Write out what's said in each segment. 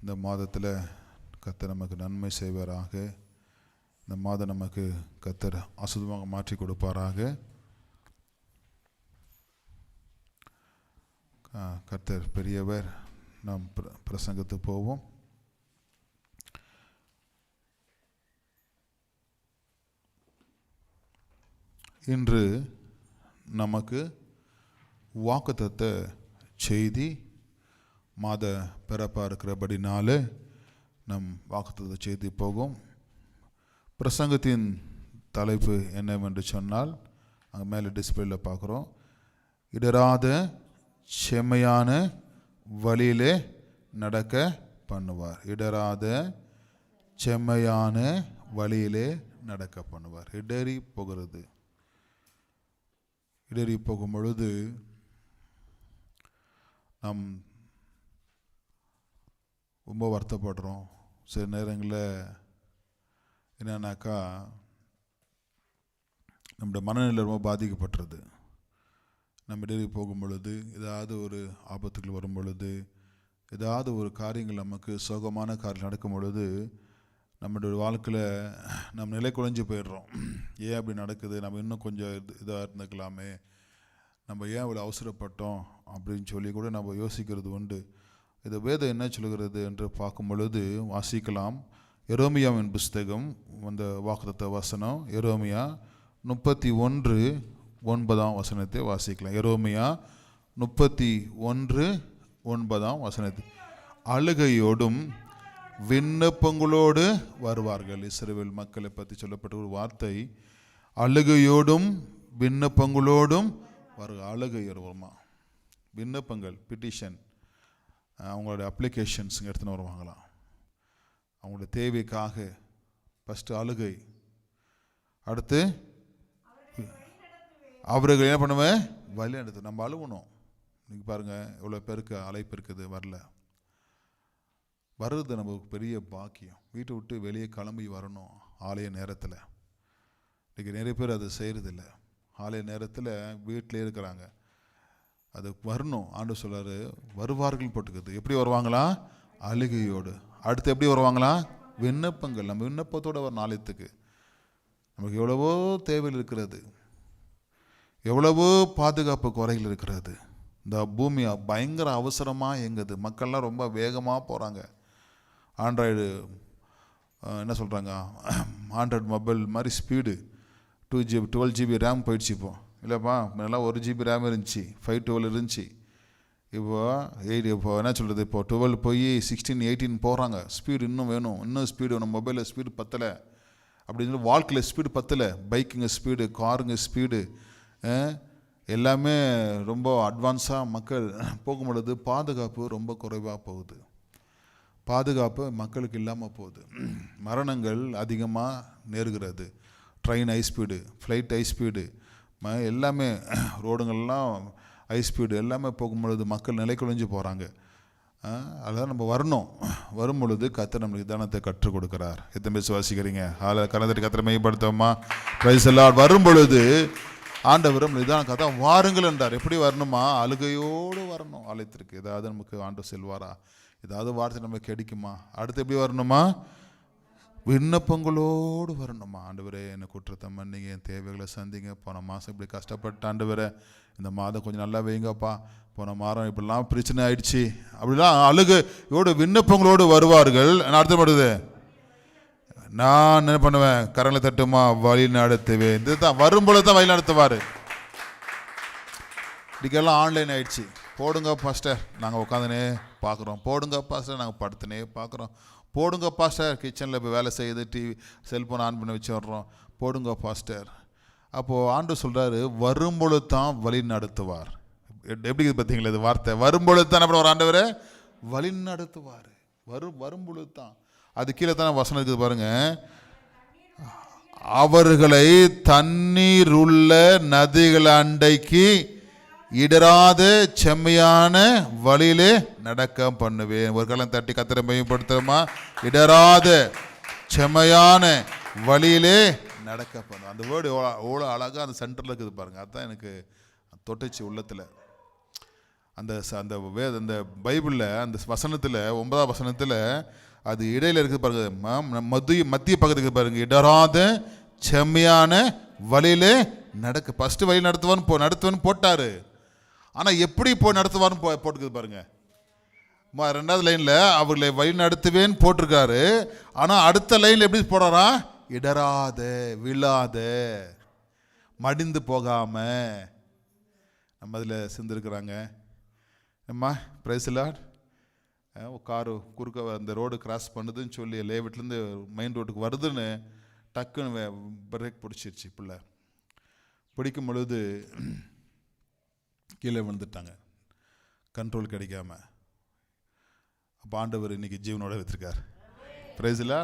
இந்த மாதத்தில் கத்தர் நமக்கு நன்மை செய்வாராக. இந்த மாதம் நமக்கு கத்தர் அசுதமாக மாற்றி கொடுப்பாராக. கர்த்தர் பெரியவர் நாம் பிர- பிரசங்கத்துக்கு போவோம். இன்று நமக்கு வாக்குத்தத்த செய்தி மாத பிறப்பாக இருக்கிறபடினால நம் வாக்குத்தத்த செய்தி போகும். பிரசங்கத்தின் தலைப்பு என்னவென்று சொன்னால் அங்கே மேலே டிஸ்பிளேல பார்க்குறோம். இடராத செம்மையான வழியிலே நடக்க பண்ணுவார். இடராத செம்மையான வழியிலே நடக்க பண்ணுவார். இடறி போகிறது. இடறி போகும் பொழுது நம் ரொம்ப வருத்தப்படுறோம். சில நேரங்களில் என்னன்னாக்கா நம்முடைய மனநிலை ரொம்ப பாதிக்கப்பட்டுறது நம்ம டெய்லி போகும் பொழுது ஏதாவது ஒரு ஆபத்துகள் வரும் பொழுது ஏதாவது ஒரு காரியங்கள் நமக்கு சோகமான காரியம் நடக்கும் பொழுது நம்மளுடைய வாழ்க்கையில் நம்ம நிலை குறைஞ்சி போயிடுறோம். ஏன் அப்படி நடக்குது? நம்ம இன்னும் கொஞ்சம் இது இதாக இருந்துக்கலாமே. நம்ம ஏன் இவ்வளோ அவசரப்பட்டோம்? அப்படின்னு சொல்லி கூட நம்ம யோசிக்கிறது உண்டு. இது வேதம் என்ன சொல்கிறது என்று பார்க்கும் பொழுது வாசிக்கலாம். எரோமியாவின் புஸ்தகம் அந்த வாக்குத்த வசனம் எரோமியா முப்பத்தி ஒன்று ஒன்பதாம் வசனத்தை வாசிக்கலாம். எரோமியா முப்பத்தி ஒன்று ஒன்பதாம் வசனத்தை. அழுகையோடும் விண்ணப்பங்களோடு வருவார்கள். இஸ்ரேல் மக்களை பற்றி சொல்லப்பட்ட ஒரு வார்த்தை. அழுகையோடும் விண்ணப்பங்களோடும் வரு அழுகை வருவோமா? விண்ணப்பங்கள் பிட்டிஷன் அவங்களோட அப்ளிகேஷன்ஸ் எடுத்துன்னு வருவாங்களாம். அவங்களோட தேவைக்காக ஃபஸ்ட்டு அழுகை அடுத்து அவர்கள் என்ன பண்ணுவேன் வழி நடத்து நம்ம அழுகணும். நீங்கள் பாருங்கள் இவ்வளோ பேருக்கு அழைப்பு இருக்குது வரல. வர்றது நமக்கு பெரிய பாக்கியம். வீட்டை விட்டு வெளியே கிளம்பி வரணும் ஆலய நேரத்தில். இன்றைக்கி நிறைய பேர் அதை செய்கிறதில்ல ஆலய நேரத்தில் வீட்டிலே இருக்கிறாங்க. அது வரணும். ஆண்டு சொல்கிறாரு வருவார்கள் போட்டுக்குது எப்படி வருவாங்களா? அழுகையோடு. அடுத்து எப்படி வருவாங்களா? விண்ணப்பங்கள். நம்ம விண்ணப்பத்தோட ஒரு நாளையத்துக்கு நமக்கு எவ்வளவோ தேவையில் இருக்கிறது. எவ்வளவோ பாதுகாப்பு குறைகள் இருக்கிறது. இந்த பூமி பயங்கர அவசரமாக இயங்குது. மக்கள்லாம் ரொம்ப வேகமாக போகிறாங்க ஆண்ட்ராய்டு என்ன சொல்கிறாங்க ஆண்ட்ராய்டு மொபைல் மாதிரி speed two GB twelve GB RAM போயிடுச்சு இப்போது இல்லைப்பா முன்னெல்லாம் ஒரு ஜிபி ரேம் இருந்துச்சு ஃபைவ் டுவெல் இருந்துச்சு. இப்போ எயிட் இப்போ என்ன சொல்கிறது இப்போ டுவெல் போய் சிக்ஸ்டீன் எயிட்டீன் போகிறாங்க ஸ்பீடு இன்னும் வேணும். இன்னும் ஸ்பீடு வேணும். மொபைலில் ஸ்பீடு பத்தலை. அப்படின்னு சொல்லி வாழ்க்கையில் ஸ்பீடு பத்தலை. பைக்குங்க ஸ்பீடு காருங்க ஸ்பீடு எல்லாமே ரொம்ப அட்வான்ஸாக மக்கள் போகும் பொழுது பாதுகாப்பு ரொம்ப குறைவாக போகுது. பாதுகாப்பு மக்களுக்கு இல்லாமல் போகுது. மரணங்கள் அதிகமாக நேருகிறது. Train high speed flight high speed எல்லாமே ரோடுங்கள்லாம் ஹை ஸ்பீடு எல்லாமே போகும்பொழுது மக்கள் நிலை குலைஞ்சு போகிறாங்க அதான் நம்ம வரணும். வரும் பொழுது கத்த நம்மளுக்கு தானத்தை கற்றுக் கொடுக்குறார். எத்தனை பேர் சுவாசிக்கிறீங்க? ஆள கலந்துட்டு கத்திர மையப்படுத்தோமா பிரைஸ் எல்லாம் வரும் பொழுது ஆண்டவரும் நிதான கதை வாருங்கள் என்றார். எப்படி வரணுமா? அழுகையோடு வரணும். ஆலயத்திற்கு ஏதாவது நமக்கு ஆண்டவர் செல்வாரா? ஏதாவது வார்த்தை நமக்கு கிடைக்குமா? அடுத்து எப்படி வரணுமா? விண்ணப்பங்களோடு வரணுமா? ஆண்டவரே என்னை குற்றத்தை மன்னிங்க என் தேவைகளை சந்திங்க. போன மாதம் இப்படி கஷ்டப்பட்ட ஆண்டவரே இந்த மாதம் கொஞ்சம் நல்லா வைங்கப்பா. போன மாதம் இப்படிலாம் பிரச்சனை ஆயிடுச்சு. அப்படிலாம் அழுகையோடு விண்ணப்பங்களோடு வருவார்கள். நான் அர்த்தப்படுது நான் என்ன பண்ணுவேன்? கரங்களை தட்டுமா வழி நடத்துவேன். இதுதான் வரும்பொழுது தான் வழி நடத்துவார். இன்றைக்கெல்லாம் ஆன்லைன் ஆயிடுச்சு. போடுங்க பாஸ்டர். நாங்கள் உட்காந்துனே பார்க்குறோம். போடுங்க பாஸ்டர். நாங்கள் படுத்துனே பார்க்குறோம். போடுங்க பாஸ்டர் கிச்சனில் இப்போ வேலை செய்யுது டிவி செல்ஃபோன் ஆன் பண்ணி வச்சு வர்றோம் போடுங்க பாஸ்டர் அப்போது ஆண்டு சொல்கிறாரு வரும்பொழுது தான் வழி நடத்துவார். எப்- எப்படி இருக்குது பார்த்தீங்களா இது வார்த்தை? வரும்பொழுது தான் அப்புறம் ஒரு ஆண்டவர் வழி நடத்துவார். வரும் வரும்பொழுது தான் அது கீழே தானே வசனம் இருக்குது பாருங்கள் அவர்களை தண்ணீர் உள்ள நதிகள் அண்டைக்கு இடராத செம்மையான வழியிலே நடக்க பண்ணுவேன். ஒரு காலம் தட்டி கத்திர மையப்படுத்துமா இடராத செம்மையான வழியிலே நடக்க பண்ணுவேன். அந்த வேர்டு எவ்வளோ எவ்வளோ அழகாக அந்த சென்டரில் இருக்குது பாருங்கள் அதுதான் எனக்கு தொட்டுச்சு உள்ளத்தில். அந்த ச- அந்த வே அந்த பைபிளில் அந்த வசனத்தில் ஒன்பதாம் வசனத்தில் அது இடையில இருக்குது பாருங்க. மத்திய மத்திய பக்கத்துக்கு பாருங்க. இடராத செம்மையான வழியிலே நடக்க ஃபஸ்ட்டு வழி நடத்துவான்னு போ நடத்துவான்னு போட்டார். ஆனால் எப்படி போ நடத்துவார்னு போ போட்டுக்குது பாருங்க. ரெண்டாவது லைனில் அவர்களை வழி நடத்துவேன்னு போட்டிருக்காரு. ஆனால் அடுத்த லைனில் எப்படி போடுறாரா இடராத விழாத மடிந்து போகாம. நம்ம அதில் சிந்திருக்கிறாங்க அம்மா பிரைஸ்லாட் காரு குறுக்க அந்த ரோடு கிராஸ் பண்ணுதுன்னு சொல்லி லேவிட்லேருந்து மெயின் ரோட்டுக்கு வருதுன்னு டக்குன்னு பிரேக் பிடிச்சிருச்சு பிள்ளை பிடிக்கும் பொழுது கீழே விழுந்துட்டாங்க. கண்ட்ரோல் கிடைக்காம. அப்போ ஆண்டவர் இன்னைக்கு ஜீவனோட வச்சிருக்கார் பிரைஸ்லா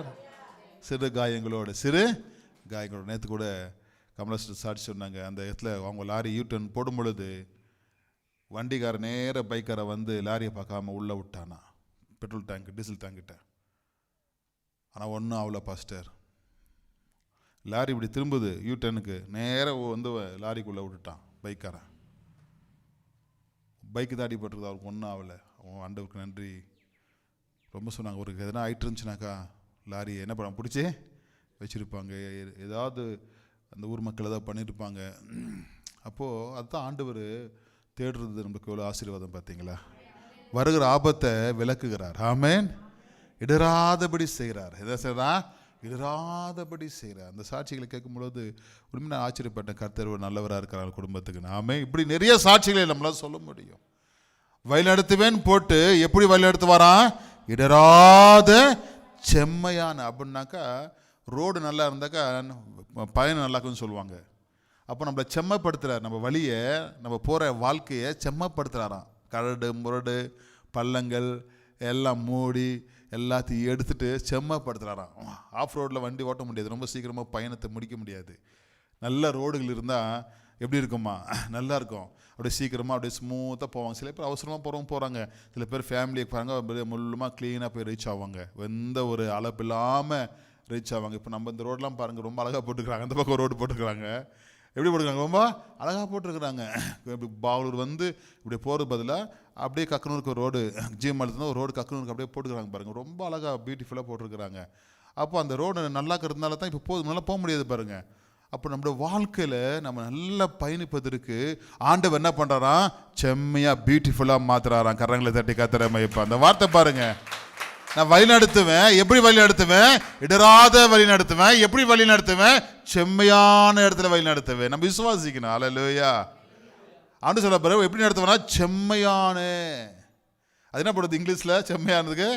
சிறு காயங்களோட சிறு காயங்களோட. நேற்று கூட கமலாஸ்டர் சாட்சி சொன்னாங்க. அந்த இடத்துல அவங்க லாரி யூட்டர்ன் போடும் பொழுது வண்டிக்கார நேர பைக்காரை வந்து லாரியை பார்க்காம உள்ளே விட்டானா. பெட்ரோல் டேங்க் டீசல் டேங்கிட்ட ஆனால் ஒன்றும் ஆகல பாஸ்டர் லாரி இப்படி திரும்புது. யூட்டனுக்கு நேராக வந்து லாரிக்குள்ளே விட்டுட்டான் பைக்காரன். பைக்கு தான் அடிபட்டிருக்குது அவருக்கு ஒன்றும் ஆகலை. அவன் ஆண்டவருக்கு நன்றி. ரொம்ப சொன்னாங்க ஒரு எதனா ஆகிட்டு இருந்துச்சுனாக்கா லாரி என்ன பண்ண பிடிச்சி வச்சுருப்பாங்க. எ- ஏதாவது அந்த ஊர் மக்கள் ஏதாவது பண்ணியிருப்பாங்க அப்போது அதுதான் ஆண்டவர் தேடுறது நமக்கு எவ்வளோ ஆசீர்வாதம் பார்த்தீங்களா? வருகிற ஆபத்தை விளக்குகிறார். ஆமேன். இடராதபடி செய்கிறார். எதை செய்கிறா இடராதபடி செய்கிறார் அந்த சாட்சிகளை கேட்கும்பொழுது உண்மை நான் ஆச்சரியப்பட்ட கர்த்தர் ஒரு நல்லவராக இருக்கிறார் குடும்பத்துக்கு. நாமே இப்படி நிறைய சாட்சிகளை நம்மளால் சொல்ல முடியும். வழிநடத்துவேன் போட்டு எப்படி வழிநடத்து வரான் இடராத செம்மையான அப்படின்னாக்கா ரோடு நல்லா இருந்தாக்கா பயணம் நல்லா இருக்குன்னு சொல்லுவாங்க. அப்போ நம்மளை செம்மப்படுத்துகிறார் நம்ம வழியை நம்ம போகிற வாழ்க்கையை செம்மப்படுத்துறாராம். கரடு முரடு பள்ளங்கள் எல்லாம் மூடி எல்லாத்தையும் எடுத்துட்டு செம்மப்படுத்துறாராம். ஆஃப் ரோட்டில் வண்டி ஓட்ட முடியாது. ரொம்ப சீக்கிரமாக பயணத்தை முடிக்க முடியாது. நல்ல ரோடுகள் இருந்தால் எப்படி இருக்குமா நல்லா இருக்கும். அப்படியே சீக்கிரமாக அப்படியே ஸ்மூத்தாக போவாங்க. சில பேர் அவசரமாக போகிறவங்க போகிறாங்க சில பேர் ஃபேமிலியை போகிறாங்க அப்படியே முள்ளுமாக க்ளீனாக போய் ரீச் ஆவாங்க. எந்த ஒரு அளப்பு இல்லாமல் ரீச் ஆவாங்க. இப்போ நம்ம இந்த ரோடெலாம் பாருங்கள் ரொம்ப அழகாக போட்டுக்கிறாங்க. அந்த பக்கம் ரோடு போட்டுக்கிறாங்க. எப்படி போட்டுருக்காங்க ரொம்ப அழகாக போட்டிருக்கிறாங்க. இப்படி பாவலூர் வந்து இப்படி போகிறது பதிலாக அப்படியே கக்கனூருக்கு ஒரு ரோடு ஜிஎம்எல் ஒரு ரோடு கக்கனூருக்கு அப்படியே போட்டுக்கிறாங்க பாருங்கள் ரொம்ப அழகாக பியூட்டிஃபுல்லாக போட்டிருக்கிறாங்க. அப்போ அந்த ரோடு நல்லா இருக்கிறதுனால தான் இப்போ போதும் நல்லா போக முடியாது பாருங்கள் அப்போ நம்மளோட வாழ்க்கையில் நம்ம நல்லா பயணிப்பதற்கு ஆண்டவர் என்ன பண்ணுறாராம் செம்மையாக பியூட்டிஃபுல்லாக மாற்றுறாராம் கரங்களை தட்டி கத்துற இப்போ அந்த வார்த்தை பாருங்கள் நான் வழி நடத்துவேன். எப்படி வழி நடத்துவேன்? இடராத வழி நடத்துவேன். எப்படி வழி நடத்துவேன்? செம்மையான இடத்துல வழி நடத்துவேன். நம்ம விசுவாசிக்கணும். அலலோயா ஆண்டு சொல்ல பிறகு எப்படி நடத்துவேன்னா செம்மையான. அது என்ன படுது இங்கிலீஷில்? செம்மையானதுக்கு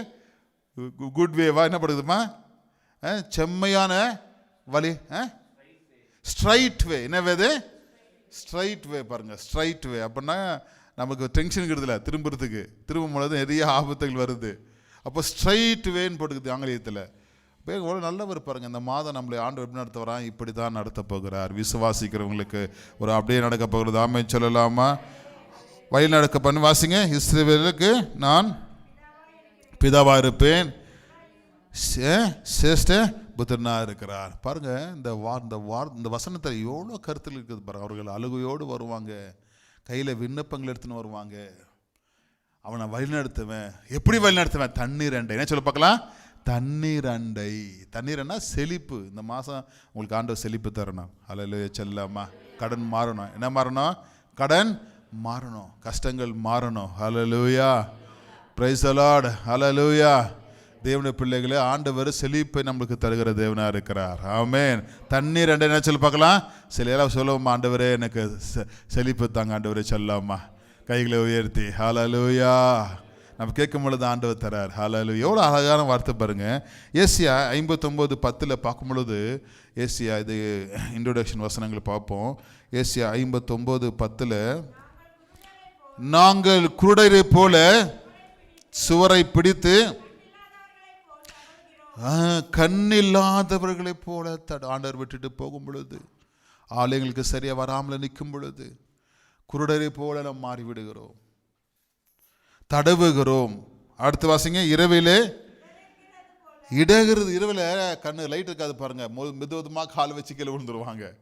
குட் வேவா என்ன படுதுமா? செம்மையான வழி ஸ்ட்ரைட் வே என்ன வேது ஸ்ட்ரைட் வே பாருங்க. ஸ்ட்ரைட் வே அப்படின்னா நமக்கு டென்ஷன் இல்லை திரும்புறதுக்கு. திரும்பும் பொழுது நிறைய ஆபத்துகள் வருது. அப்போ ஸ்ட்ரைட் வேன்னு போட்டுக்குது ஆங்கிலேயத்தில் இப்போ எவ்வளோ நல்லவர் பாருங்க இந்த மாதம் நம்மளை ஆண்டு எப்படி நடத்த வரான் இப்படி தான் நடத்த போகிறார். விசுவாசிக்கிறவங்களுக்கு ஒரு அப்படியே நடக்க போகிறது. ஆமை சொல்லலாமா? வழி நடக்க பண்ணி வாசிங்க. இஸ்ரேலுக்கு நான் பிதாவாக இருப்பேன். சே- சிரேஷ்ட புத்திரனா இருக்கிறார். பாருங்க இந்த வார் இந்த வார் இந்த வசனத்தில் எவ்வளோ கருத்தில் இருக்குது பாருங்க. அவர்கள் அழுகையோடு வருவாங்க. கையில் விண்ணப்பங்கள் எடுத்துன்னு வருவாங்க. அவனை வழிநடத்துவேன். எப்படி வழிநடத்துவேன்? தண்ணீர் அண்டை. என்ன சொல்ல பார்க்கலாம்? தண்ணீர் அண்டை. தண்ணீர்னா செழிப்பு. இந்த மாதம் உங்களுக்கு ஆண்டவர் செழிப்பு தரணும். அலையில செல்லம்மா. கடன் மாறணும். என்ன மாறணும்? கடன் மாறணும். கஷ்டங்கள் மாறணும். அலலூயா பிரைஸ் அலாட் அலலூயா தேவனுடைய பிள்ளைகளே ஆண்டவர் செழிப்பை நம்மளுக்கு தருகிற தேவனாக இருக்கிறார். ஆமேன். தண்ணீர் ரெண்டு என்ன சொல்லி பார்க்கலாம்? சில எல்லாம் சொல்லுவோம்மா ஆண்டவரே எனக்கு செ- செழிப்பு தாங்க ஆண்டவரே சொல்லாமா கைகளை உயர்த்தி. ஹalleluya நம்ம கேட்கும் பொழுது ஆண்டவர் தரார். ஹalleluya எவ்வளோ அழகான வார்த்தை பாருங்கள் ஏசியா ஐம்பத்தொம்போது பத்தில் பார்க்கும் பொழுது ஏசியா இது இன்ட்ரோடக்ஷன் வசனங்கள் பார்ப்போம். ஏசியா ஐம்பத்தொம்போது பத்தில் நாங்கள் குருடரை போல சுவரை பிடித்து கண்ணில்லாதவர்களைப் போல தட ஆண்டவர் விட்டுட்டு போகும் பொழுது ஆலயங்களுக்கு சரியாக வராமல் நிற்கும் பொழுது குருடரை போல நாம் மாறிவிடுகிறோம். தடவுகிறோம். அடுத்து வாசிங்க இரவிலே இடகிறது இரவில் கண்ணு லைட் இருக்காது பாருங்க. மொ- மெது மெதுமாக கால் வச்சு கீழே விழுந்துருவாங்க.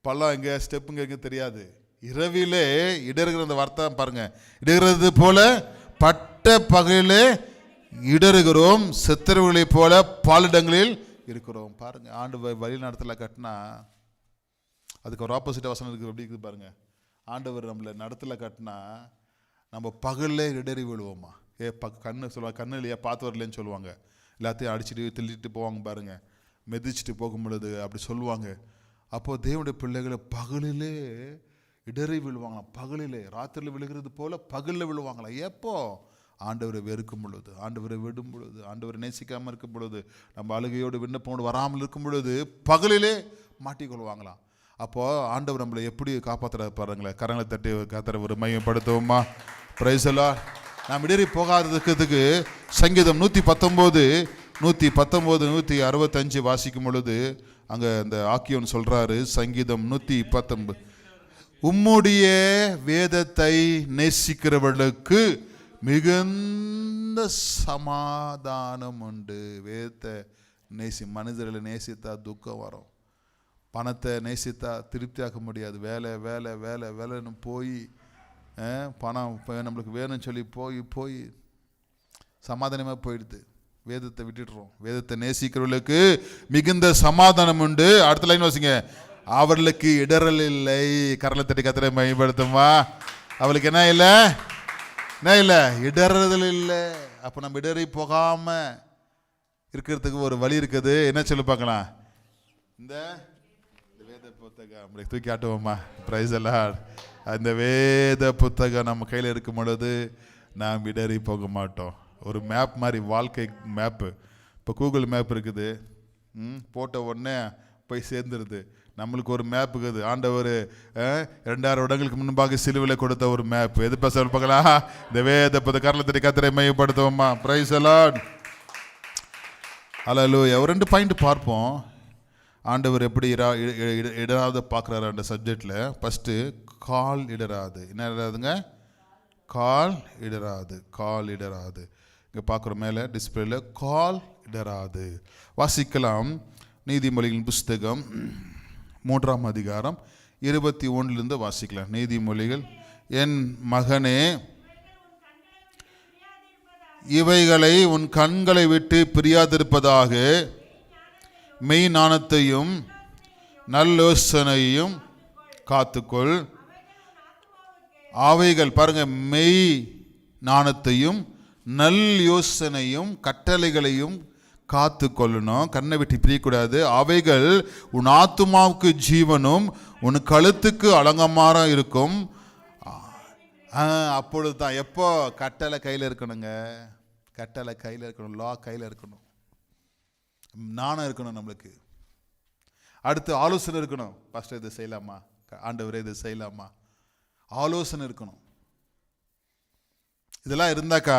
பள்ளம் எங்கே ஸ்டெப்புங்க எங்கே தெரியாது. இரவிலே இடருகிற அந்த வார்த்தை பாருங்க. இடகிறது போல பட்ட பகலிலே இடருகிறோம் செத்தரவுகளைப் போல பாலிடங்களில் இருக்கிறோம். பாருங்க ஆண்டு வழி நடத்தல கட்டினா அதுக்கு ஒரு ஆப்போசிட்டாக வசனம் இருக்குது எப்படி இருக்குது பாருங்கள் ஆண்டவர் நம்மளை நடத்தில் கட்டினா நம்ம பகலில் இடறி விழுவோமா? ஏ ப கண்ணு சொல்லுவாங்க கண்ணு இல்லையா? பார்த்து வரலன்னு சொல்லுவாங்க. எல்லாத்தையும் அடிச்சுட்டு திள்ளிட்டு போவாங்க பாருங்கள் மெதிச்சுட்டு போகும் பொழுது அப்படி சொல்லுவாங்க. அப்போது தேவனுடைய பிள்ளைகளை பகலிலே இடறி விழுவாங்களாம். பகலிலே ராத்திரியில் விழுகிறது போல் பகலில் விழுவாங்களாம். எப்போ? ஆண்டவரை வெறுக்கும் பொழுது ஆண்டவரை விடும் பொழுது ஆண்டவரை நேசிக்காமல் இருக்கும் பொழுது நம்ம அழுகையோடு விண்ணப்போடு வராமல் இருக்கும் பொழுது பகலிலே மாட்டிக்கொள்வாங்களாம். அப்போது ஆண்டவர் நம்மளை எப்படி காப்பாற்றுற பாருங்களேன். கரங்களை தட்டி காத்துற ஒரு மையப்படுத்துவோமா? பிரைசலா நாம் இடறி போகாததுக்கு சங்கீதம் நூற்றி பத்தொம்போது நூற்றி பத்தொம்போது நூற்றி அறுபத்தஞ்சு வாசிக்கும் பொழுது அங்கே அந்த ஆக்கியோன் சொல்கிறாரு சங்கீதம் நூற்றி பத்தொன்பது உம்முடைய வேதத்தை நேசிக்கிறவர்களுக்கு மிகுந்த சமாதானம் உண்டு. வேதத்தை நேசி மனிதர்களை நேசித்தா துக்கம் வரும். பணத்தை நேசித்தா திருப்தியாக்க முடியாது. வேலை வேலை வேலை வேலைன்னு போய் பணம் இப்போ நம்மளுக்கு வேணும்னு சொல்லி போய் போய் சமாதானமாக போயிடுது. வேதத்தை விட்டுடுறோம். வேதத்தை நேசிக்கிறவர்களுக்கு மிகுந்த சமாதானம் உண்டு. அடுத்த லைன் வாசிங்க. அவர்களுக்கு இடரல் இல்லை. கரலை தட்டி கத்திரை பயன்படுத்துமா அவளுக்கு என்ன இல்லை? என்ன இல்லை? இடறுதல் இல்லை. அப்போ நம்ம இடறி போகாமல் இருக்கிறதுக்கு ஒரு வழி இருக்குது. என்ன சொல்லி பார்க்கலாம். இந்த வேத புத்தகம். நம்மளுக்கு தூக்கி காட்டுவோமா ப்ரைஸ் எல்லாம் அந்த வேத புத்தகம் நம்ம கையில் இருக்கும் பொழுது நாம் இடறி போக மாட்டோம். ஒரு மேப் மாதிரி வாழ்க்கை மேப்பு இப்போ கூகுள் மேப் இருக்குது. ம், போட்ட உடனே போய் சேர்ந்துருது. நம்மளுக்கு ஒரு மேப் இருக்குது. ஆண்டவர் அஹ், ரெண்டாயிரம் வருடங்களுக்கு முன்பாக சிலுவில் கொடுத்த ஒரு மேப் எது பேச பார்க்கலாம் இந்த வேத புத்த கரலத்தடி கத்திரை மையப்படுத்துவோமா ப்ரைஸ் எல்லாம் அலலூயா ஒரு ரெண்டு பாயிண்ட் பார்ப்போம். ஆண்டவர் எப்படி இடா இட- இட- இடராத பார்க்குறாரு அந்த சப்ஜெக்டில் ஃபஸ்ட்டு கால் இடராது என்ன இடராதுங்க கால் இடராது கால் இடராது இங்கே பார்க்குற மேலே டிஸ்பிளேல கால் இடராது வாசிக்கலாம் நீதிமொழிகளின் புஸ்தகம் மூன்றாம் அதிகாரம் இருபத்தி ஒன்றுலேருந்து வாசிக்கலாம். நீதிமொழிகள் என் மகனே இவைகளை உன் கண்களை விட்டு பிரியாதிருப்பதாக மெய் நாணத்தையும் நல்லோசனையும் காத்துக்கொள். அவைகள் பாருங்க மெய் நாணத்தையும் நல் யோசனையும் கட்டளைகளையும் காத்து கொள்ளணும் கண்ணை விட்டு பிரியக்கூடாது. அவைகள் உன் ஆத்துமாவுக்கு ஜீவனும் உன் கழுத்துக்கு அலங்கமாரம் இருக்கும். அப்பொழுது தான் எப்போ? கட்டளை கையில் இருக்கணுங்க. கட்டளை கையில் இருக்கணும். லா கையில் இருக்கணும். நாணம் இருக்கணும் நம்மளுக்கு. அடுத்து ஆலோசனை இருக்கணும். ஃபஸ்ட்டு இதை செய்யலாமா? ஆண்டவரே இதை செய்யலாமா? ஆலோசனை இருக்கணும். இதெல்லாம் இருந்தாக்கா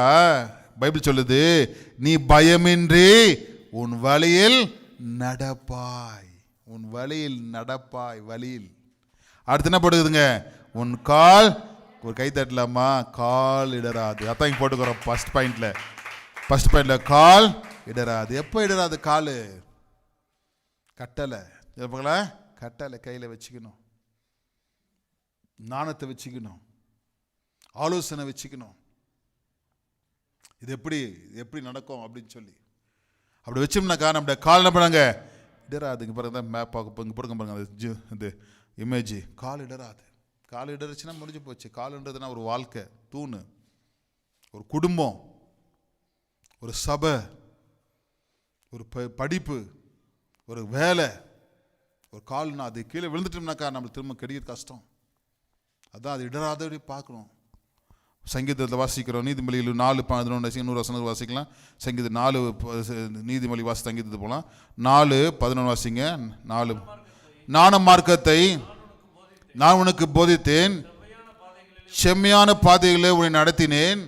பைபிள் சொல்லுது நீ பயமின்றி உன் வழியில் நடப்பாய். உன் வழியில் நடப்பாய் வழியில். அடுத்து என்ன போட்டுக்குதுங்க? உன் கால் ஒரு கை தட்டலாமா? கால் இடராது அதான் இங்கே போட்டுக்கிறோம் ஃபர்ஸ்ட் பாயிண்ட்ல ஃபர்ஸ்ட் பாயிண்ட்ல கால் இடராது எப்போ இடராது கால். கட்டளை. எப்பங்களா கட்டளை கையில் வச்சுக்கணும். நாணத்தை வச்சுக்கணும். ஆலோசனை வச்சுக்கணும். இது எப்படி இது எப்படி நடக்கும் அப்படின்னு சொல்லி. அப்படி வச்சோம்னாக்கா நம்முடைய கால் என்ன பண்ணாங்க? இடராது இங்கே பாருங்க மேப் பார்க்க இங்கே பாருங்க பாருங்க அது இது இமேஜ் கால் இடராது கால் இடறுச்சுன்னா முடிஞ்சு போச்சு. காலுன்றதுனா ஒரு வாழ்க்கை தூணு. ஒரு குடும்பம். ஒரு சபை. ஒரு ப படிப்பு ஒரு வேலை ஒரு கால்னா அது கீழே விழுந்துட்டோம்னாக்கா நம்மளுக்கு திரும்ப கிடைக்கிறது கஷ்டம். அதான் அது இடராதபடி பார்க்கணும். சங்கீதத்தில் வாசிக்கிறோம் நீதிமொழியில் நாலு பதினொன்று நூறு வசனங்கள் வாசிக்கலாம். சங்கீதம் நாலு நீதிமொழி வாசி சங்கீதத்துக்கு போகலாம் நாலு பதினொன்று வாசிங்க. நாலு. ஞான மார்க்கத்தை நான் உனக்கு போதித்தேன். செம்மையான பாதைகளை உன்னை நடத்தினேன்.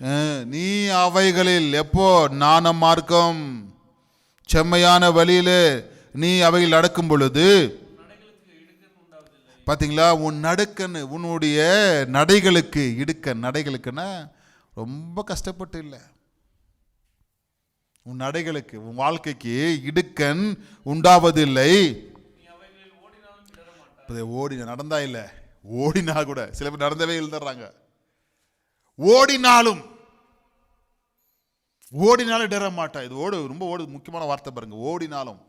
நீ அவைகளில் எப்போ ஞான மார்க்கம்? செம்மையான வழியிலே நீ அவைகள் நடக்கும் பொழுது பார்த்தீங்களா உன் நடுக்கன்னு உன்னுடைய நடைகளுக்கு இடுக்க நடைகளுக்குன்னா ரொம்ப கஷ்டப்பட்டு இல்லை. உன் நடைகளுக்கு உன் வாழ்க்கைக்கு இடுக்கன் உண்டாவதில்லை. ஓடி நடந்தா இல்லை. ஓடினா கூட சில பேர் நடந்தவே எழுந்துடுறாங்க ஓடினாலும் ஓடினாலும் இடற மாட்டா இது ஓடு ரொம்ப ஓடு முக்கியமான வார்த்தை பாருங்க. ஓடினாலும்.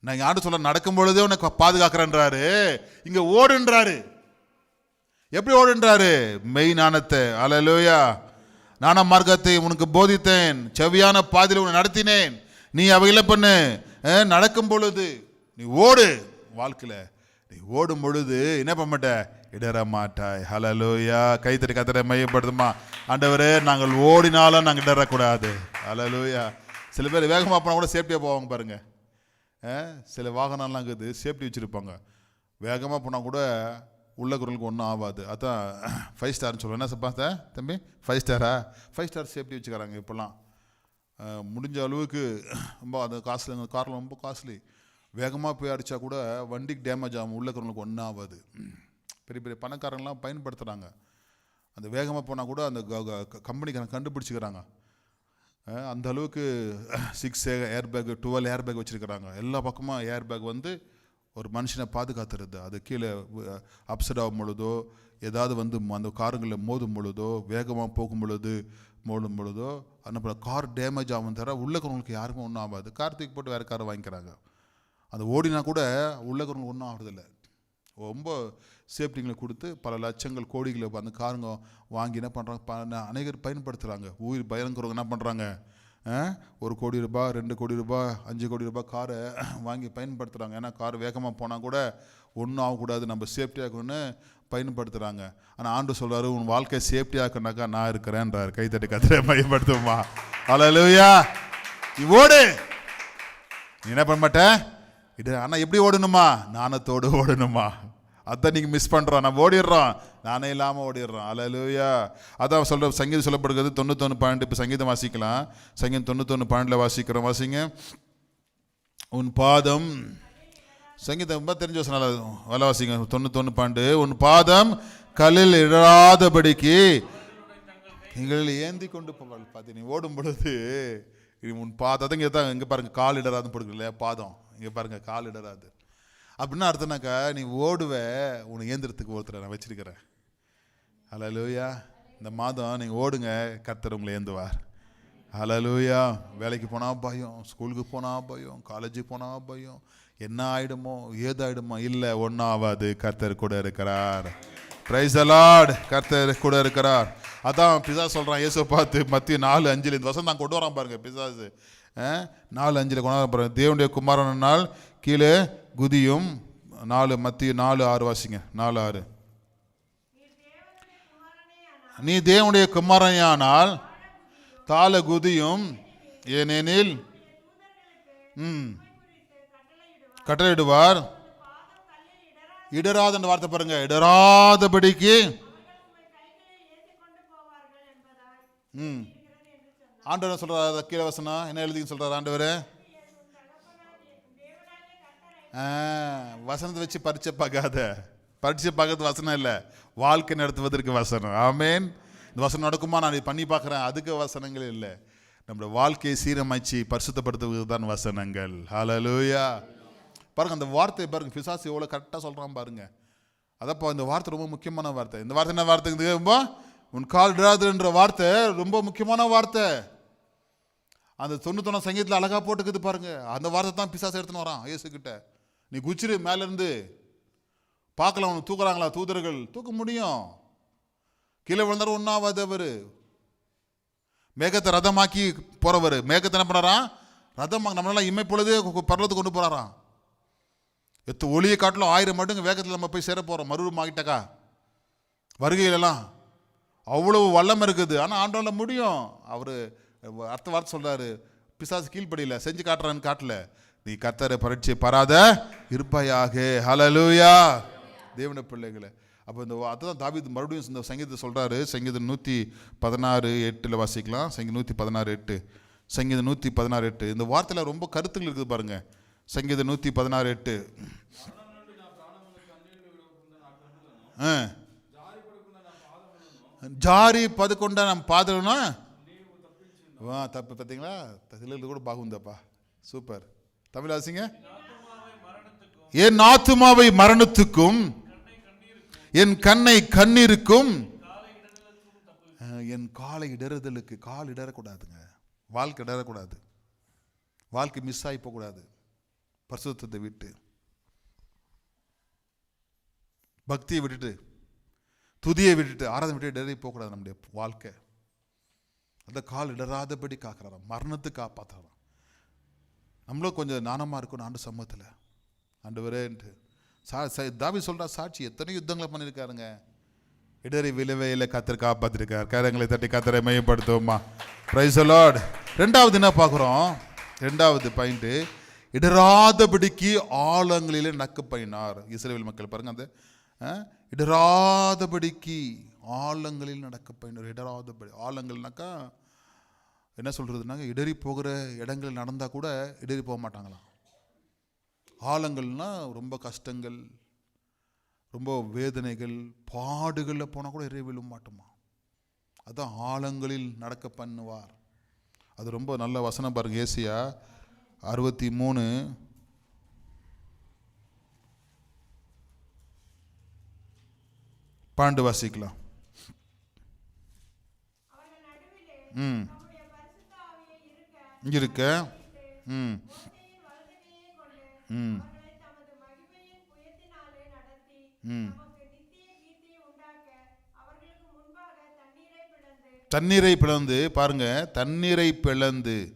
நான் யாரும் சொல்ல நடக்கும் பொழுதே உனக்கு பாதுகாக்கிறேன்றாரு. இங்க ஓடுன்றாரு. எப்படி ஓடுன்றாரு? மெய் நாணத்தை அலலோயா நான மார்க்கத்தை உனக்கு போதித்தேன். செவ்வியான பாதையில் உன்னை நடத்தினேன். நீ அவையில பண்ணு. நடக்கும் பொழுது நீ ஓடு வாழ்க்கையில். நீ ஓடும் பொழுது என்ன பண்ண மாட்ட? இடற மாட்டாய் ஹலலோயா கைத்தறி கத்தரை மையப்படுத்துமா. ஆண்டவரே நாங்கள் ஓடினாலும் நாங்கள் இடறக்கூடாது. ஹலலூயா சில பேர் வேகமாக போனால் கூட சேஃப்டியாக போவாங்க பாருங்கள் சில வாகனம்லாம் இருக்குது சேஃப்டி வச்சுருப்பாங்க. வேகமாக போனால் கூட உள்ள குரலுக்கு ஒன்றும் ஆகாது அதான் ஃபைவ் ஸ்டார்னு சொல்லுவேன். என்ன சார் தம்பி? ஃபைவ் ஸ்டாரா ஃபைவ் ஸ்டார் சேஃப்டி வச்சுக்கிறாங்க இப்போல்லாம் முடிஞ்ச அளவுக்கு ரொம்ப அந்த காஸ்ட்லி அந்த காரில் ரொம்ப காஸ்ட்லி வேகமாக போய் அடித்தா கூட வண்டிக்கு டேமேஜ் ஆகும் உள்ள குரலுக்கு ஒன்றும் ஆகாது பெரிய பெரிய பணக்காரங்களாம் பயன்படுத்துகிறாங்க அந்த வேகமாக போனால் கூட அந்த கம்பெனிக்காரங்க கண்டுபிடிச்சிக்கிறாங்க. அந்த அளவுக்கு six air bag twelve air bag வச்சுருக்கிறாங்க. எல்லா பக்கமும் ஏர் பேக் வந்து ஒரு மனுஷனை பாதுகாத்துறது. அது கீழே அப்செட் ஆகும் பொழுதோ ஏதாவது வந்து அந்த காருங்களில் மோதும் பொழுதோ வேகமாக போகும் பொழுது மோதும் பொழுதோ அந்த கார் டேமேஜ் ஆகும் தர உள்ளக்கிறவங்களுக்கு யாருக்கும் ஒன்றும் ஆகாது. கார்த்திக் போட்டு வேறு காரை வாங்கிக்கிறாங்க. அந்த ஓடினா கூட உள்ளக்கிறவங்களுக்கு ஒன்றும் ஆகுறதில்ல. ரொம்ப சேஃப்டிங்களை கொடுத்து பல லட்சங்கள் கோடிகளை அந்த காருங்க வாங்கி என்ன பண்ணுறாங்க ப அநேகர் பயன்படுத்துகிறாங்க உயிர் பயங்கரவங்க என்ன பண்ணுறாங்க ஒரு கோடி ரூபாய் ரெண்டு கோடி ரூபாய் அஞ்சு கோடி ரூபாய் காரை வாங்கி பயன்படுத்துகிறாங்க ஏன்னா கார் வேகமாக போனால் கூட ஒன்றும் ஆகக்கூடாது. நம்ம சேஃப்டியாக இருக்கணும்னு பயன்படுத்துகிறாங்க ஆனால் ஆண்டு சொல்கிறாரு உன் வாழ்க்கை சேஃப்டியாக இருக்கனாக்கா நான் இருக்கிறேன்றார். கைத்தட்டி கத்திரை பயன்படுத்துவோம்மா அலலுயா நீ ஓடு. நீ என்ன பண்ண மாட்ட? இது ஆனால் எப்படி ஓடணுமா? நாணத்தோடு ஓடணுமா? அதான் நீங்கள் மிஸ் பண்ணுறோம் நம்ம ஓடிடுறோம். நானே இல்லாமல் ஓடிடுறோம். அலலுயா அதான் சொல்கிற சங்கீதம் சொல்லப்படுகிறது. தொண்ணூத்தொன்று பாயிண்ட் இப்போ சங்கீதம் வாசிக்கலாம். சங்கீதம் தொண்ணூத்தொன்று பாயிண்டில் வாசிக்கிறோம். வாசிங்க. உன் பாதம். சங்கீதம் ரொம்ப தெரிஞ்ச வசனால வேலை வாசிங்க. தொண்ணூத்தொன்று பாண்டு உன் பாதம் கல்லில் இடாதபடிக்கு எங்களில் ஏந்தி கொண்டு போவாள் பார்த்து நீ ஓடும் பொழுது உன் பாதத்தை இங்கே தான் இங்கே பாருங்கள் கால் இடராது போடுக்கல பாதம். இங்கே பாருங்க. கால் இடராது அப்படின்னா அர்த்தம்னாக்கா நீ ஓடுவ உன்னை ஏந்திரத்துக்கு ஒருத்தரை நான் வச்சிருக்கிறேன். ஹலலூயா இந்த மாதம் நீங்கள் ஓடுங்க கர்த்தர் உங்களை ஏந்துவார். ஹலலூயா வேலைக்கு போனால் பயம் ஸ்கூலுக்கு போனால் பயம் காலேஜுக்கு போனால் பயம். என்ன ஆகிடுமோ ஏதாயிடுமோ இல்லை ஒன்றும் ஆகாது கர்த்தர் கூட இருக்கிறார். பிரைஸ் அலாட் கர்த்தர் கூட இருக்கிறார். அதான் பிசா சொல்கிறான் இயேசு பார்த்து மத்திய நாலு அஞ்சில் இந்த வருஷம் தான் கொண்டு வரான் பாருங்கள் பிசாசு. நாலு அஞ்சில் கொண்டு வர பாருங்கள் தேவனுடைய குமாரன் நாள் கீழே குதியும். நாலு மத்திய நாலு ஆறு வாசிங்க. நாலு ஆறு. நீ தேவனுடைய குமாரனானால் தாள குதியும். ஏனெனில் ம் கட்டளையிடுவார். இடராத வார்த்தை பாருங்க. இடராதபடிக்கு ம். ஆண்டவர் சொல்கிறார் கீழே வசனம் என்ன எழுதின்னு சொல்கிறார் ஆண்டவர்? வசனத்தை வச்சு பரிச்சை பார்க்காத. பரிச்சை பார்க்கறது வசனம் இல்லை. வாழ்க்கை நடத்துவதற்கு வசனம். ஆமேன். இந்த வசனம் நடக்குமா? நான் இது பண்ணி பார்க்குறேன். அதுக்கு வசனங்கள் இல்லை. நம்மளோட வாழ்க்கையை சீரமைச்சு பரிசுத்தப்படுத்துவது தான் வசனங்கள். ஹலலூயா பாருங்கள் அந்த வார்த்தை பாருங்கள் பிசாசு எவ்வளோ கரெக்டாக சொல்கிறான் பாருங்கள் அதப்போ இந்த வார்த்தை ரொம்ப முக்கியமான வார்த்தை. இந்த வார்த்தை என்ன வார்த்தை? ரொம்ப உன் கால் இடாதுன்ற வார்த்தை ரொம்ப முக்கியமான வார்த்தை. அந்த தொண்ணூத்தொன்னா சங்கீதத்தில் அழகா போட்டுக்குது பாருங்க. அந்த வார்த்தை தான் பிசாசு எடுத்துன்னு வரான். இயேசுக்கிட்ட நீ குச்சிரு மேலேருந்து. பார்க்கல அவனை தூக்குறாங்களா தூதர்கள்? தூக்க முடியும். கீழே விழுந்தாரு ஒன்றாவது அவர். மேகத்தை ரதமாக்கி போகிறவர் மேகத்தை என்ன பண்ணுறான் ரதம் நம்மளால இம்மை பொழுதே பரலத்துக்கு கொண்டு போகிறாராம் எத்து ஒளியை காட்டிலும் ஆயிரம் மடங்கு வேகத்தில் நம்ம போய் சேர போகிறோம் மறுபடியும் ஆகிட்டக்கா வருகையிலலாம். அவ்வளவு வல்லம் இருக்குது. ஆனால் ஆண்டோல முடியும். அவர் அர்த்த வார்த்தை சொல்கிறாரு பிசாசு கீழ்ப்படியில. செஞ்சு காட்டுறான்னு காட்டல. நீ கத்தரை பரட்சி பாராத இருப்பாயாக. ஹலலூயா தேவன பிள்ளைகளை. அப்போ இந்த அதுதான் தாவித் மறுபடியும் இந்த சங்கீதம் சொல்கிறாரு சங்கீதம் நூற்றி பதினாறு எட்டில் வாசிக்கலாம். சங்கீதம் நூற்றி பதினாறு எட்டு. சங்கீதம் நூற்றி பதினாறு எட்டு. இந்த வார்த்தையில் ரொம்ப கருத்துகள் இருக்குது பாருங்கள் சங்கீதம் நூற்றி பதினாறு எட்டு. జారి நம்ம నమ్మ పాదలునా தப்பு పత్తింగా తెలుగులో கூட బాగుందప్పా சூப்பர். தமிழாசிங்க? என் ஆத்துமாவை மரணத்துக்கும் என் கண்ணை கண்ணீருக்கும் என் காலை இடறுதலுக்கு கால் இடறக்கூடாதுங்க. வாழ்க்கை இடறக்கூடாது வாழ்க்கை மிஸ் ஆகி போகக்கூடாது. பரிசுத்தத்தை விட்டு. பக்தியை விட்டுட்டு துதியை விட்டுட்டு ஆராதனை விட்டு இடறி போகக்கூடாது நம்முடைய வாழ்க்கை. அந்த கால் இடராதபடி காக்கிறாராம். மரணத்துக்கு காப்பாற்றுறான் நம்மளும் கொஞ்சம் நாணமாக இருக்கும் ஆண்டு சமூகத்தில். ஆண்டு வரேன்ட்டு சா ச- தாவி சொல்கிறா சாட்சி எத்தனை யுத்தங்களை பண்ணியிருக்காருங்க இடறி விளைவையில் கத்திர காப்பாற்றிருக்கார் கரங்களை தட்டி கத்திரை மையப்படுத்துவோம்மா ப்ரைஸ் அலாட் ரெண்டாவது என்ன பார்க்குறோம்? ரெண்டாவது பாயிண்ட்டு இடராதபடிக்கு ஆழங்களிலே நக்கு பயனார் இஸ்ரேல் மக்கள் பாருங்கள் அந்த இடராதபடிக்கு ஆழங்களில் நடக்க பயனார் இடராதபடி ஆழங்கள்னாக்கா என்ன சொல்கிறதுனாக்க இடறி போகிற இடங்கள் நடந்தால் கூட இடறி போக மாட்டாங்களாம். ஆழங்கள்னா ரொம்ப கஷ்டங்கள் ரொம்ப வேதனைகள் பாடுகளில் போனால் கூட இறை விழ மாட்டோமா. அதான் ஆழங்களில் நடக்க பண்ணுவார். அது ரொம்ப நல்ல வசனம் பாருங்க ஏசியா அறுபத்தி மூணு பாண்டு வாசிக்கலாம். ம். இருக்க இருக்க. ம். ம். ம். தண்ணீரை பிளந்து பாருங்க தண்ணீரை பிளந்து.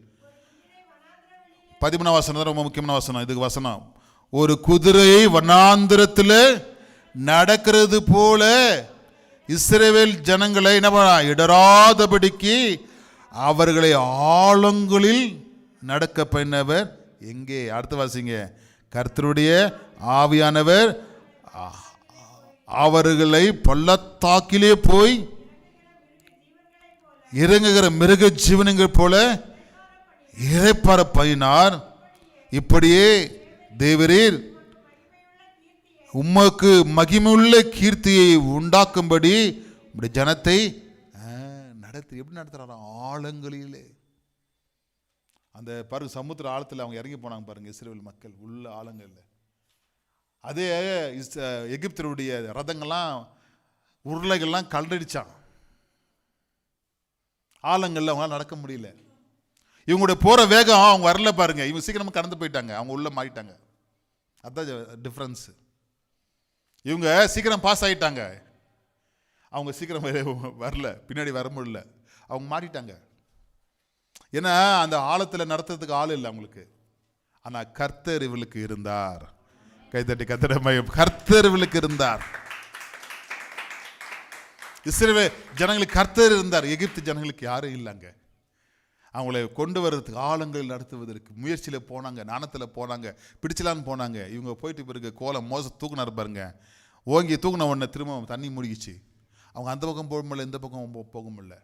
குதிரை பதிமூணாம் வசனம் தான் ரொம்ப முக்கியமான வசனம். இதுக்கு வசனம். ஒரு குதிரை வனாந்திரத்தில் நடக்கிறது போல இஸ்ரேவேல் ஜனங்களை என்ன பண்ணா இடராதபடிக்கு அவர்களை ஆழங்களில் நடக்க பண்ணவர் எங்கே? அடுத்த வாசிங்க. கர்த்தருடைய ஆவியானவர் அவர்களை பள்ளத்தாக்கிலே போய் இறங்குகிற மிருக ஜீவனங்கள் போல இறைப்பற பயினார் இப்படியே தேவரீர் உமக்கு மகிமுள்ள கீர்த்தியை உண்டாக்கும்படி ஜனத்தை நடத்து எப்படி நடத்துறாராம் ஆழங்களிலே. அந்த பாருங்க சமுத்திர ஆழத்தில் அவங்க இறங்கி போனாங்க பாருங்க இஸ்ரேல் மக்கள் உள்ள ஆழங்களில். அதே இஸ்- எகிப்தருடைய ரதங்கள்லாம் உருளைகள்லாம் கல்லடிச்சான் ஆழங்கள்ல அவங்களால நடக்க முடியல. இவங்களுடைய போகிற வேகம் அவங்க வரல பாருங்க. இவங்க சீக்கிரமாக கடந்து போயிட்டாங்க. அவங்க உள்ளே மாறிட்டாங்க. அதான் டிஃப்ரென்ஸ் இவங்க சீக்கிரம் பாஸ் ஆயிட்டாங்க. அவங்க சீக்கிரம் வரல. பின்னாடி வர முடியல. அவங்க மாறிட்டாங்க ஏன்னா அந்த ஆழத்தில் நடத்துறதுக்கு ஆள் இல்லை அவங்களுக்கு. ஆனால் கர்த்தர் இவளுக்கு இருந்தார். கைத்தட்டி கத்தட மையம். கர்த்தர் இவளுக்கு இருந்தார். இஸ்ரேவே ஜனங்களுக்கு கர்த்தர் இருந்தார். எகிப்து ஜனங்களுக்கு யாரும் இல்லைங்க அவங்கள கொண்டு வர்றதுக்கு ஆழங்கள் நடத்துவதற்கு முயற்சியில் போனாங்க நாணத்தில் போனாங்க பிடிச்சலான்னு போனாங்க. இவங்க போயிட்டு பிறகு கோலம் மோச தூக்குனாரு பாருங்க. ஓங்கி தூக்குன உடனே திரும்ப தண்ணி முடிக்கிச்சு அவங்க அந்த பக்கம் போக முடியல இந்த பக்கம் போக முடியல.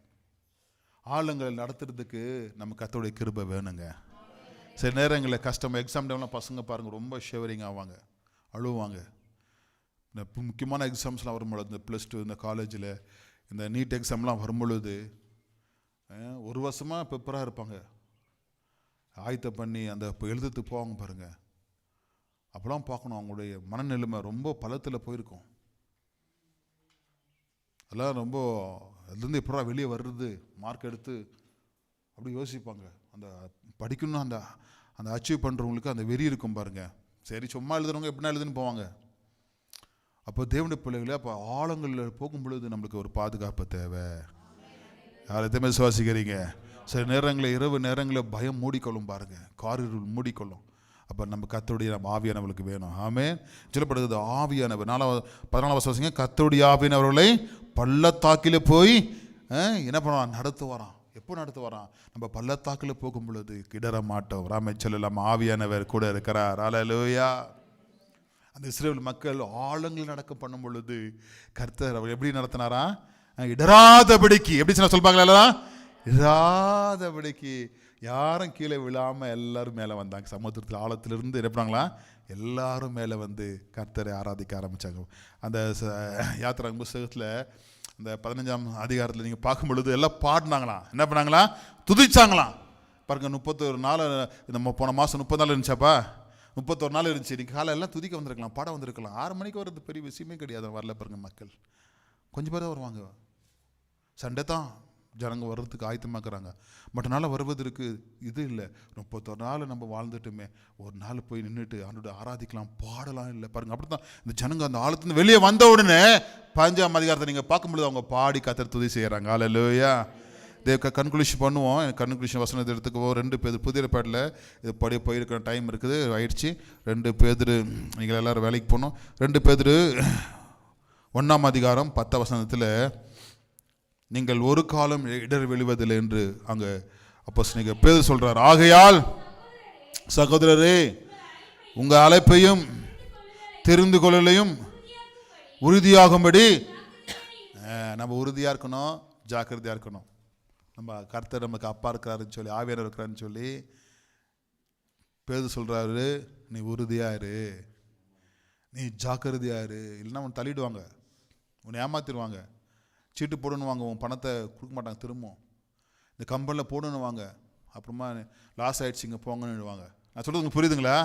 ஆளுங்களை நடத்துறதுக்கு நம்ம கத்தோடைய கிருபை வேணுங்க. சில நேரங்களில் கஷ்டம் எக்ஸாம் டைம்லாம் பசங்க பாருங்கள் ரொம்ப ஷேவரிங் ஆவாங்க. அழுவாங்க. இந்த முக்கியமான எக்ஸாம்ஸ்லாம் வரும்பொழுது இந்த ப்ளஸ் டூ இந்த காலேஜில் இந்த நீட் எக்ஸாம்லாம் வரும்பொழுது ஒரு வருஷமாக பெப்பராக இருப்பாங்க. ஆயத்தம் பண்ணி அந்த எழுதுறதுக்கு போவாங்க பாருங்கள் அப்போலாம் பார்க்கணும் அவங்களுடைய மனநிலைமை ரொம்ப பலத்தில் போயிருக்கோம். அதெல்லாம் ரொம்ப அதுலேருந்து எப்படா வெளியே வர்றது? மார்க் எடுத்து அப்படி யோசிப்பாங்க. அந்த படிக்கணும்னு அந்த அந்த அச்சீவ் பண்ணுறவங்களுக்கு அந்த வெறி இருக்கும் பாருங்கள் சரி சும்மா எழுதுறவங்க எப்படின்னா எழுதுன்னு போவாங்க. அப்போ தேவனுடைய பிள்ளைகளே அப்போ ஆழங்களில் போகும் பொழுது நம்மளுக்கு ஒரு பாதுகாப்பு தேவை. யார் எதுவுமே சுவாசிக்கிறீங்க சில நேரங்களில் இரவு நேரங்களில் பயம் மூடிக்கொள்ளும் பாருங்கள் காரிருள் மூடிக்கொள்ளும். அப்போ நம்ம கத்தருடைய நம்ம ஆவியானவர்களுக்கு வேணும். ஆமே சொல்லப்படுகிறது ஆவியானவர். நாலாவது பதினாலாம் வருஷம் கத்தருடைய ஆவியானவர்களை பள்ளத்தாக்கில் போய் என்ன பண்ணுவான்? நடத்து வரான் எப்போ நடத்து வரான் நம்ம பள்ளத்தாக்கில் போகும் பொழுது கிடற மாட்டோம் ராமே சொல்லலாம் ஆவியானவர் கூட இருக்கிறார். அலலூயா அந்த இஸ்ரேல் மக்கள் ஆழங்கள் நடக்க பண்ணும் பொழுது கர்த்தர் அவர் எப்படி நடத்தினாரா? இடராதபடிக்கு. எப்படி சொன்னா சொல்லுவாங்களா இதாதபடிக்கு யாரும் கீழே விழாமல் எல்லாரும் மேலே வந்தாங்க. சமுத்திரத்தில் ஆழத்திலிருந்து இருப்பாங்களா எல்லாரும் மேலே வந்து கர்த்தரை ஆராதிக்க ஆரம்பித்தாங்க அந்த ச- யாத்திரா புஸ்தகத்தில் அந்த பதினஞ்சாம் அதிகாரத்தில் நீங்கள் பார்க்கும் பொழுது எல்லாம் பாடினாங்களாம். என்ன பண்ணாங்களாம் துதிச்சாங்களாம். பாருங்க முப்பத்தொரு நாள் நம்ம போன மாதம் முப்பது நாள் இருந்துச்சாப்பா? முப்பத்தொரு நாள் இருந்துச்சு. இன்றைக்கி காலை எல்லாம் துதிக்க வந்திருக்கலாம் பாடம் வந்திருக்கலாம். ஆறு மணிக்கு வர்றது பெரிய விஷயமே கிடையாது. வரல பாருங்க மக்கள். கொஞ்சம் பேர் தான் வருவாங்க. சண்டே தான். ஜனங்க வர்றதுக்கு ஆயத்தமாக்குறாங்க. மற்ற நாள் வருவதற்கு இது இல்லை. முப்பத்தொரு நாள் நம்ம வாழ்ந்துட்டுமே. ஒரு நாள் போய் நின்றுட்டு அவனோட ஆராதிக்கலாம் பாடலாம் இல்லை. பாருங்க அப்படி தான் இந்த ஜனங்க அந்த ஆழத்துலேருந்து வெளியே வந்த உடனே பஞ்சாம் அதிகாரத்தை நீங்கள் பார்க்கும்பொழுது அவங்க பாடி கத்திர துதி செய்கிறாங்க இல்லையா இதே கன்குலிஷன் பண்ணுவோம். கன்குலிஷன் வசனத்தை எடுத்துக்குவோம் ரெண்டு பேர் புதிய பாட்டில் இது படி போயிருக்கிற டைம் இருக்குது. ஆயிடுச்சு. ரெண்டு பேர் நீங்கள் எல்லோரும் வேலைக்கு போகணும். ரெண்டு பேர் ஒன்றாம் அதிகாரம் பத்த வசனத்தில் நீங்கள் ஒரு காலம் இடர் வெளிவதில்லை என்று அங்கே அப்போ நீங்கள் பேர் சொல்கிறார் ஆகையால் சகோதரரே உங்கள் அழைப்பையும் தெரிந்து கொள்ளலையும் உறுதியாகும்படி நம்ம உறுதியாக இருக்கணும் ஜாக்கிரதையாக இருக்கணும். நம்ம கர்த்தர் நமக்கு அப்பா இருக்கிறாருன்னு சொல்லி ஆவியார் இருக்கிறாருன்னு சொல்லி பேது சொல்கிறாரு நீ உறுதியாக நீ ஜாக்கிரதையாரு இல்லைன்னா உன்னை தள்ளிடுவாங்க. உன்னை ஏமாத்திடுவாங்க. சீட்டு போடணுவாங்க உன் பணத்தை கொடுக்க மாட்டாங்க திரும்பவும். இந்த கம்பெனியில் போடணுவாங்க அப்புறமா லாஸ் ஆயிடுச்சுங்க போங்கன்னுடுவாங்க நான் சொல்கிறது உங்களுக்கு புரியுதுங்களா?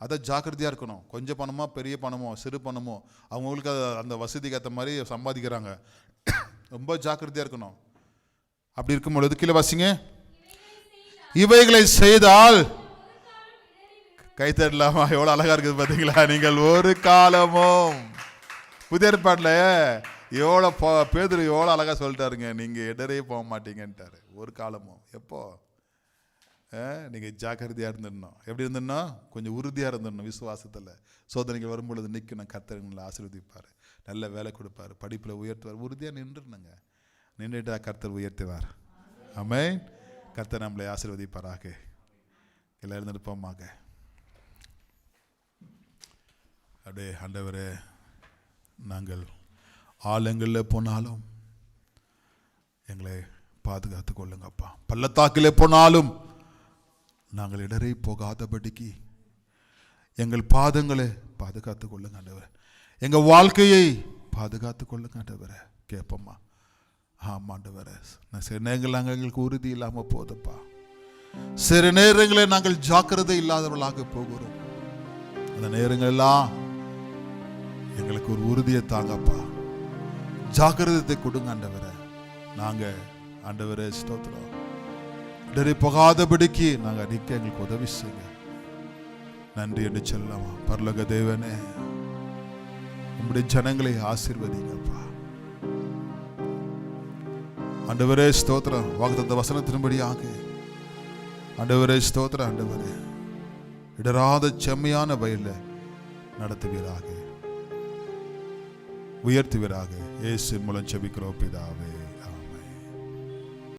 அதான் ஜாக்கிரதையாக இருக்கணும். கொஞ்சம் பணமோ பெரிய பணமோ சிறு பணமோ அவங்களுக்கு அதை அந்த வசதிக்கு ஏற்ற மாதிரி சம்பாதிக்கிறாங்க. ரொம்ப ஜாக்கிரதையாக இருக்கணும். அப்படி இருக்கும் பொழுது கீழே வாசிங்க? இவைகளை செய்தால் கைத்தட்டலாமா எவ்வளோ அழகாக இருக்குது பார்த்தீங்களா நீங்கள் ஒரு காலமும் புதிய ஏற்பாட்டில் எவ்வளோ போ எவ்வளோ அழகாக சொல்லிட்டாருங்க. நீங்கள் இடரே போக மாட்டீங்கன்ட்டாரு. ஒரு காலமும். எப்போ? நீங்கள் ஜாக்கிரதையாக இருந்துடணும். எப்படி இருந்துடணும்? கொஞ்சம் உறுதியாக இருந்துடணும் விசுவாசத்தில். சோதனைகள் வரும்பொழுது நிற்கணும். கர்த்தர்களை ஆசீர்வதிப்பார். நல்ல வேலை கொடுப்பார். படிப்பில் உயர்த்துவார். உறுதியாக நின்றுணுங்க நின்றுட்டா கர்த்தர் உயர்த்துவார். ஆமே கர்த்தர் நம்மளை ஆசீர்வதிப்பாராக. எல்லாம் இருந்திருப்போமாக அப்படியே ஆண்டவரே நாங்கள் ஆலங்களில் போனாலும் எங்களை பாதுகாத்து கொள்ளுங்கப்பா பள்ளத்தாக்கிலே போனாலும் நாங்கள் இடரை போகாதபடிக்கு எங்கள் பாதங்களை பாதுகாத்து கொள்ளுங்க எங்கள் வாழ்க்கையை பாதுகாத்து கொள்ளுங்க ஆண்டவரே. கேட்போம்மா ஆமாண்டவரே நான் சில நேரங்கள் நாங்கள் எங்களுக்கு உறுதி இல்லாமல் போதப்பா. சில நேரங்களில் நாங்கள் ஜாக்கிரதை இல்லாதவர்களாக போகிறோம். அந்த நேரங்கள் எல்லாம் எங்களுக்கு ஒரு உறுதியை தாங்கப்பா. ஜாக்கிரதத்தை கொடுங்க ஆண்டவரை. நாங்க ஆண்டவரை ஸ்தோத்திரம். இடறி போகாதபடிக்கு நாங்க நிற்க எங்களுக்கு உதவி செய்யுங்க. நன்றி என்று சொல்லலாமா? பரலோக தேவனே உங்களுடைய ஜனங்களை ஆசீர்வதிங்கப்பா. ஆண்டவரே ஸ்தோத்திரம். வாக்குத்த வசனத்தின்படியாக. ஆண்டவரே ஸ்தோத்திரம் ஆண்டவரே. இடராத செம்மையான வயல்ல நடத்துவீராக. உயர்த்துவீராக இயேசு மூலம் செபிக்கிறோம் பிதாவே